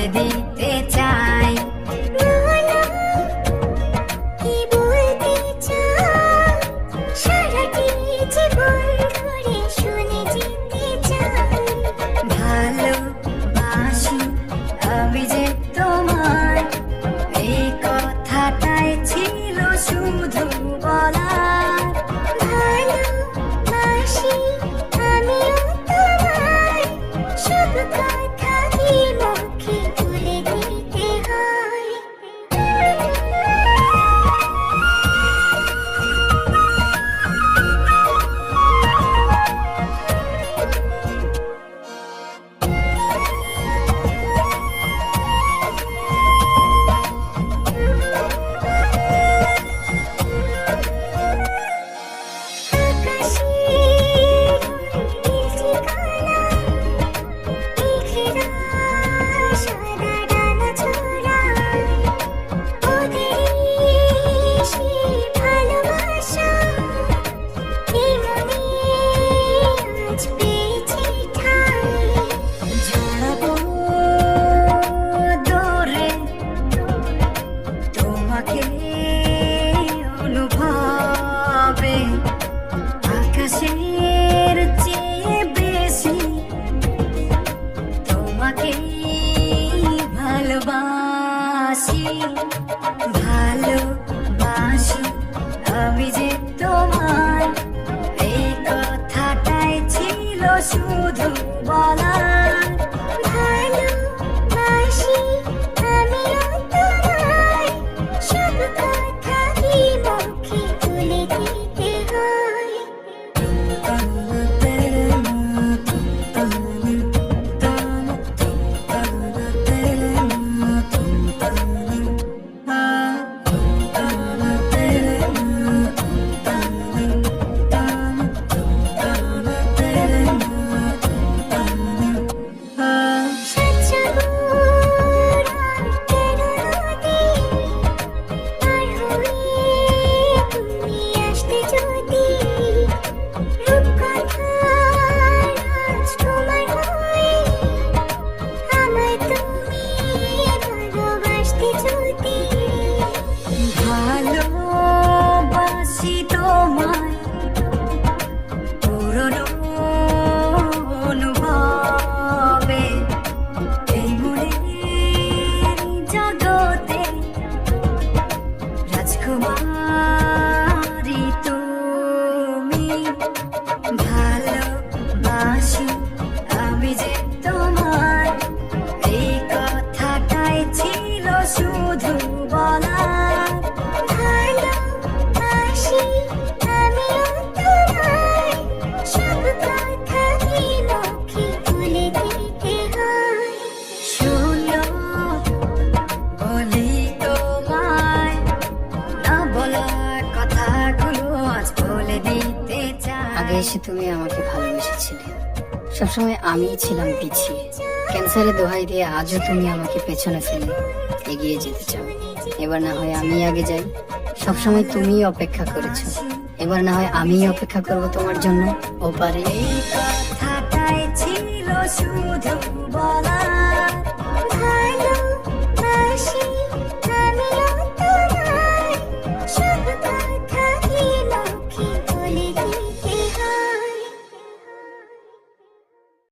আজ বলে ভালোবাসি ভালোবাসি আমি যে তোমার। এই কথাটাই ছিল শুধু বলার। আগে এসে তুমি আমাকে ভালোবেসেছিলে। সবসময় আমিই ছিলাম পিছিয়ে। ক্যান্সারে দোহাই দিয়ে আজও তুমি আমাকে পেছনে ফেলে এগিয়ে যেতে চাও। এবার না হয় আমি আগে যাই। সবসময় তুমিই অপেক্ষা করেছ। এবার না হয় আমিই অপেক্ষা করব তোমার জন্য। ওপারে এই কথাটাই ছিল শুধু বলা